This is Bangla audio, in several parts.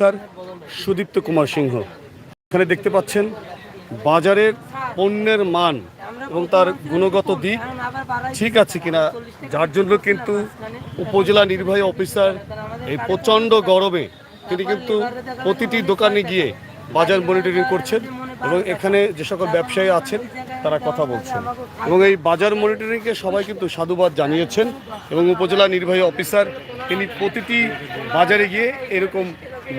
তার সুদীপ্ত কুমার সিংহ। এখানে দেখতে পাচ্ছেন, বাজারের পণ্যের মান এবং তার গুণগত দিক ঠিক আছে কিনা, যার জন্য কিন্তু উপজেলা নির্বাহী অফিসার এই প্রচণ্ড গরমে তিনি কিন্তু প্রতিটি দোকানে গিয়ে বাজার মনিটরিং করছেন এবং এখানে যে সকল ব্যবসায়ী আছেন, তারা কথা বলছেন। এবং এই বাজার মনিটরিংকে সবাই কিন্তু সাধুবাদ জানিয়েছেন এবং উপজেলা নির্বাহী অফিসার তিনি প্রতিটি বাজারে গিয়ে এরকম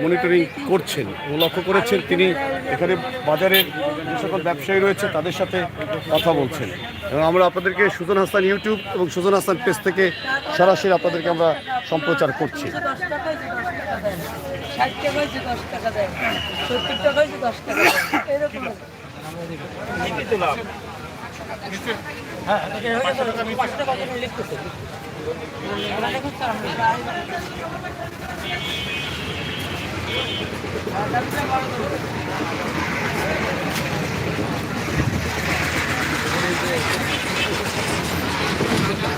মনিটরিং করছেন এবং লক্ষ্য করেছেন তিনি এখানে বাজারের যে সকল ব্যবসায়ী রয়েছে তাদের সাথে কথা বলছেন এবং আমরা আপনাদেরকে সুজন হাসান ইউটিউব এবং সুজন হাসান পেজ থেকে সরাসরি আপনাদেরকে আমরা সম্প্রচার করছি Thank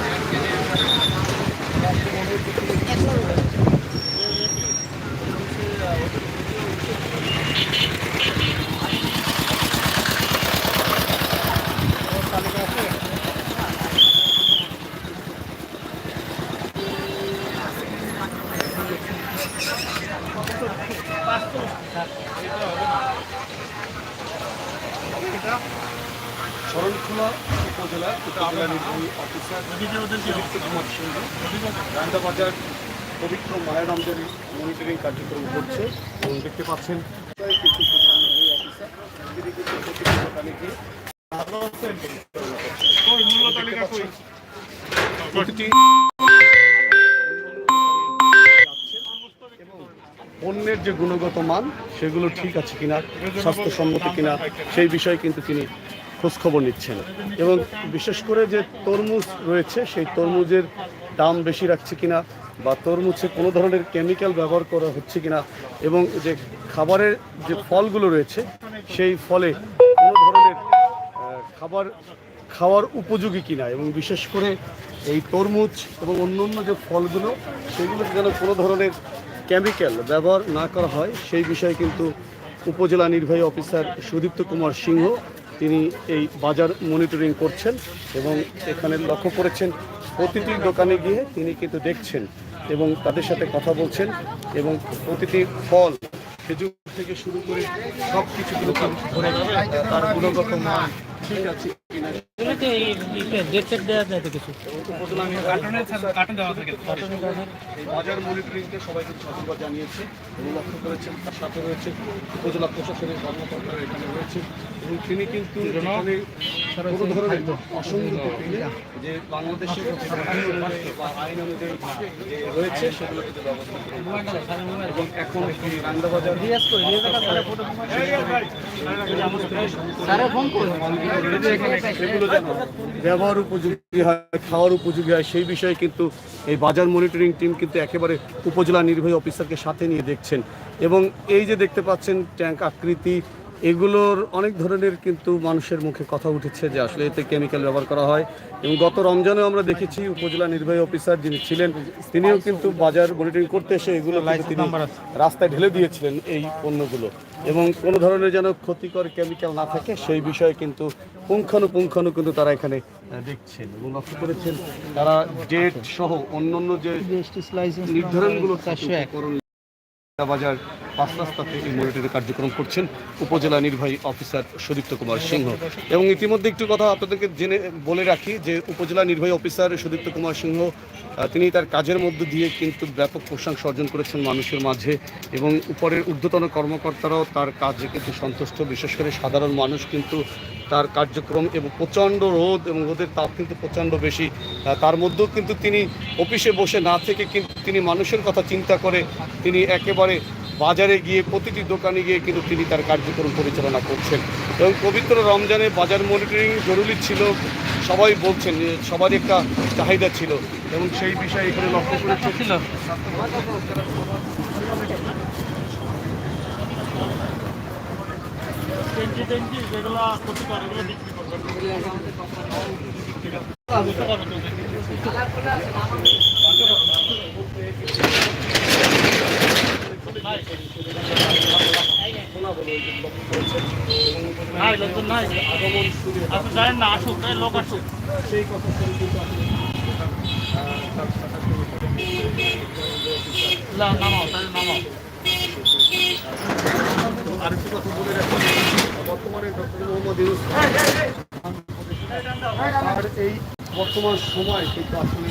you. শরণখোলা উপজেলা উপজেলা নির্বাহী অফিসার রান্দাবাজার পবিত্র মায়ের রমজানের মনিটরিং কার্যক্রম করছে। এবং দেখতে পাচ্ছেন প্রতিটি পণ্যের যে গুণগত মান, সেগুলো ঠিক আছে কিনা, স্বাস্থ্যসম্মত কিনা, সেই বিষয়ে কিন্তু তিনি খোঁজখবর নিচ্ছেন। এবং বিশেষ করে যে তরমুজ রয়েছে, সেই তরমুজের দাম বেশি রাখছে কিনা বা তরমুজে কোনো ধরনের কেমিক্যাল ব্যবহার করা হচ্ছে কিনা এবং যে খাবারের যে ফলগুলো রয়েছে, সেই ফলে কোনো ধরনের খাবার খাওয়ার উপযোগী কিনা এবং বিশেষ করে এই তরমুজ এবং অন্য অন্য যে ফলগুলো, সেগুলোতে যেন কোনো ধরনের কেমিক্যাল ব্যবহার না করা হয়, সেই বিষয়ে কিন্তু উপজেলা নির্বাহী অফিসার সুদীপ্ত কুমার সিংহ তিনি এই বাজার মনিটরিং করছেন এবং এখানে লক্ষ্য করেছেন প্রতিটি দোকানে গিয়ে তিনি কিন্তু দেখছেন এবং তাদের সাথে কথা বলছেন এবং প্রতিটি ফল খেজুর থেকে শুরু করে সব কিছু তার গুণগত মান ঠিক আছে বাজার মনিটরিংকে ধন্যবাদ জানিয়েছে এবং লক্ষ্য করেছেন তার সাথে রয়েছে উপজেলা প্রশাসনের কর্মকর্তারা এখানে রয়েছে এবং তিনি কিন্তু এখানে কোনো ধরনের অসঙ্গতি পেলে যে বাংলাদেশের বা আইন অনুযায়ী যে রয়েছে সেগুলো কিন্তু ব্যবস্থা এবং এখন রান্দাবাজার ব্যবহার উপযোগী হয়, খাওয়ার উপযোগী হয়, সেই বিষয়ে কিন্তু এই বাজার মনিটরিং টিম কিন্তু একেবারে উপজেলা নির্বাহী অফিসারকে সাথে নিয়ে দেখছেন। এবং এই যে দেখতে পাচ্ছেন, ট্যাঙ্ক আকৃতি এগুলোর অনেক ধরনের কিন্তু মানুষের মুখে কথা উঠেছে যে আসলে এতে কেমিক্যাল ব্যবহার করা হয়। এবং গত রমজানেও আমরা দেখেছি উপজেলা নির্বাহী অফিসার যিনি ছিলেন তিনিও কিন্তু বাজার মনিটরিং করতে এসে এগুলো তিনি রাস্তায় ঢেলে দিয়েছিলেন এই পণ্যগুলো। এবং কোনো ধরনের যেন ক্ষতিকর কেমিক্যাল না থাকে সেই বিষয়ে কিন্তু পুঙ্খানুপুঙ্খানু কিন্তু তারা এখানে দেখছেন এবং লক্ষ্য করেছেন তারা ডেট সহ অন্যান্য যে নির্ধারণগুলো বাজার পাঁচ রাস্তাতে এই মনিটরিং কার্যক্রম করছেন উপজেলা নির্বাহী অফিসার সুদীপ্ত কুমার সিংহ। এবং ইতিমধ্যে একটু কথা আপনাদেরকে জেনে, বলে রাখি যে উপজেলা নির্বাহী অফিসার সুদীপ্ত কুমার সিংহ তিনি তার কাজের মধ্য দিয়ে কিন্তু ব্যাপক প্রশংসা অর্জন করেছেন মানুষের মাঝে এবং উপরের ঊর্ধ্বতন কর্মকর্তারাও তার কাজে কিন্তু সন্তুষ্ট। বিশেষ করে সাধারণ মানুষ কিন্তু তার কার্যক্রম এবং প্রচণ্ড রোদ এবং রোদের তাপ কিন্তু প্রচণ্ড বেশি। তার মধ্যেও কিন্তু তিনি অফিসে বসে না থেকে কিন্তু তিনি মানুষের কথা চিন্তা করে তিনি একেবারে বাজারে গিয়ে প্রতিটি দোকানে গিয়ে কিন্তু তিনি তার কার্যক্রম পরিচালনা করছেন। এবং পবিত্র রমজানে বাজার মনিটরিং জরুরি ছিল সবাই বলছেন যে সবারই একটা চাহিদা ছিল এবং সেই বিষয়ে এখানে লক্ষ্য করে ছিল। নাই আপনি জানেন না আসুক এই লোক আসুক। সেই কথা কিন্তু না, নামাও তাহলে নামাও। বর্তমানে ডক্টর আর এই বর্তমান সময় কিন্তু আসলে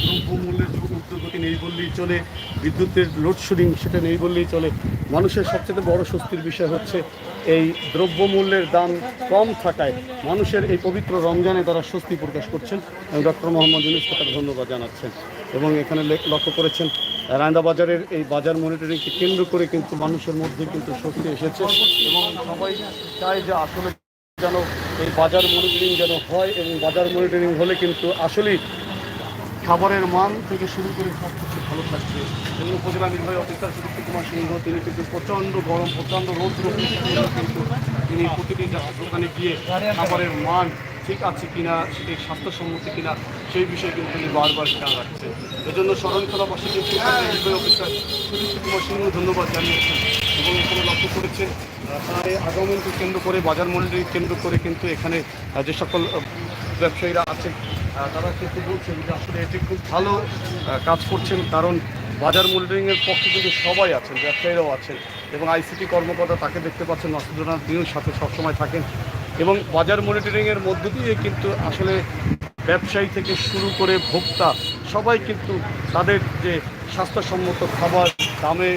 দ্রব্যমূল্যের যে উদ্যোগতি নেই বললেই চলে বিদ্যুতের লোডশেডিং সেটা নেই বললেই চলে মানুষের সবচেয়ে বড় স্বস্তির বিষয় হচ্ছে এই দ্রব্যমূল্যের দাম কম থাকায় মানুষের এই পবিত্র রমজানে তারা স্বস্তি প্রকাশ করছেন। এবং ডক্টর মোহাম্মদ ইউনুসকে ধন্যবাদ জানাচ্ছেন এবং এখানে লক্ষ্য করেছেন রায়ন্দা বাজারের এই বাজার মনিটরিংকে কেন্দ্র করে কিন্তু মানুষের মধ্যে কিন্তু শক্তি এসেছে এবং সবাই চায় যে আসলে যেন এই বাজার মনিটরিং যেন হয় এবং বাজার মনিটরিং হলে কিন্তু আসলেই খাবারের মান থেকে শুরু করে সব কিছু ভালো থাকছে এবং উপজেলা নির্বাহী অফিসার সুদীপ্ত কুমার সিংহ, তিনি কিন্তু প্রচণ্ড গরম, প্রচণ্ড রৌদ্র, কিন্তু তিনি প্রতিদিন দোকানে গিয়ে খাবারের মান ঠিক আছে কিনা সেটি স্বাস্থ্যসম্মত কিনা, সেই বিষয়ে কিন্তু তিনি বারবার খেয়াল রাখছেন। এজন্য শরণখোলাবাসী কিন্তু উপজেলা নির্বাহী অফিসার সুদীপ্ত কুমার সিংহ ধন্যবাদ জানিয়েছেন এবং এখানে লক্ষ্য করেছেন তার আগমনকে কেন্দ্র করে, বাজার মন্ডলী কেন্দ্র করে কিন্তু এখানে যে সকল ব্যবসায়ীরা আছেন তারা কিন্তু বলছেন যে আসলে এটি খুব ভালো কাজ করছেন। কারণ বাজার মনিটরিংয়ের পক্ষে কিন্তু সবাই আছেন, ব্যবসায়ীরাও আছেন এবং আইসিটি কর্মকর্তা তাকে দেখতে পাচ্ছেন মাসুদুল্লাহ তিনিও সাথে সবসময় থাকেন। এবং বাজার মনিটরিংয়ের মধ্য দিয়ে কিন্তু আসলে ব্যবসায়ী থেকে শুরু করে ভোক্তা সবাই কিন্তু তাদের যে স্বাস্থ্যসম্মত খাবার, দামে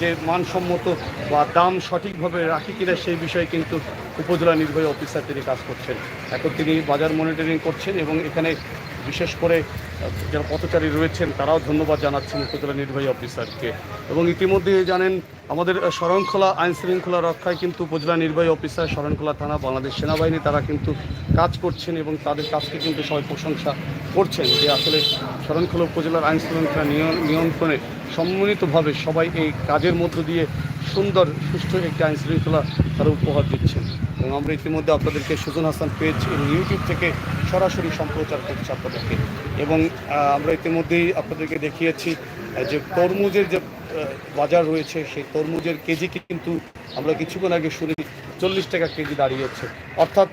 যে মানসম্মত বা দাম সঠিকভাবে রাখি কিনা সেই বিষয়ে কিন্তু উপজেলা নির্বাহী অফিসার তিনি কাজ করছেন। এখন তিনি বাজার মনিটরিং করছেন এবং এখানে বিশেষ করে যারা পথচারী রয়েছেন, তারাও ধন্যবাদ জানাচ্ছেন উপজেলা নির্বাহী অফিসারকে। এবং ইতিমধ্যে জানেন, আমাদের শরণখোলা, আইন শৃঙ্খলা রক্ষায় কিন্তু উপজেলা নির্বাহী অফিসার শরণখোলা থানা, বাংলাদেশ সেনাবাহিনী, তারা কিন্তু কাজ করছেন এবং তাদের কাজকে কিন্তু সবাই প্রশংসা করছেন যে আসলে শরণখোলা উপজেলার আইন শৃঙ্খলা নিয়ন- নিয়ন্ত্রণে সম্মিলিতভাবে সবাই এই কাজের মধ্য দিয়ে সুন্দর সুষ্ঠু একটি আইন শৃঙ্খলা তারা উপহার দিচ্ছেন। এবং আমরা ইতিমধ্যে আপনাদেরকে সুজন হাসান পেজ এবং ইউটিউব থেকে সরাসরি সম্প্রচার করছি আপনাদেরকে। এবং আমরা ইতিমধ্যেই আপনাদেরকে দেখিয়েছি যে তরমুজের যে বাজার রয়েছে, সেই তরমুজের কেজি কিন্তু আমরা কিছুক্ষণ আগে শুনি, চল্লিশ টাকা কেজি দাঁড়িয়েছে। অর্থাৎ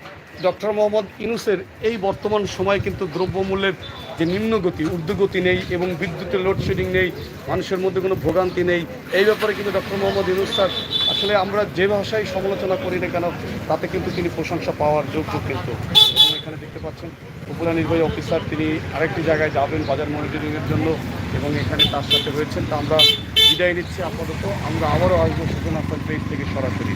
ডক্টর মোহাম্মদ ইনুসের এই বর্তমান সময় কিন্তু দ্রব্যমূল্যের যে নিম্নগতি, ঊর্ধ্বগতি নেই এবং বিদ্যুতের লোডশেডিং নেই, মানুষের মধ্যে কোনো ভোগান্তি নেই, এই ব্যাপারে কিন্তু ডক্টর মোহাম্মদ ইনুস স্যার, আসলে আমরা যে ভাষায় সমালোচনা করি না কেন, তাতে কিন্তু তিনি প্রশংসা পাওয়ার যোগ্য কিন্তু। এখানে দেখতে পাচ্ছেন উপজেলা নির্বাহী অফিসার তিনি আরেকটি জায়গায় যাবেন বাজার মনিটরিংয়ের জন্য এবং এখানে তার সাথে রয়েছেন। তা আমরা বিদায় নিচ্ছি আপাতত। আমরা আবারও আসব সুজন আসাম পেজ থেকে সরাসরি।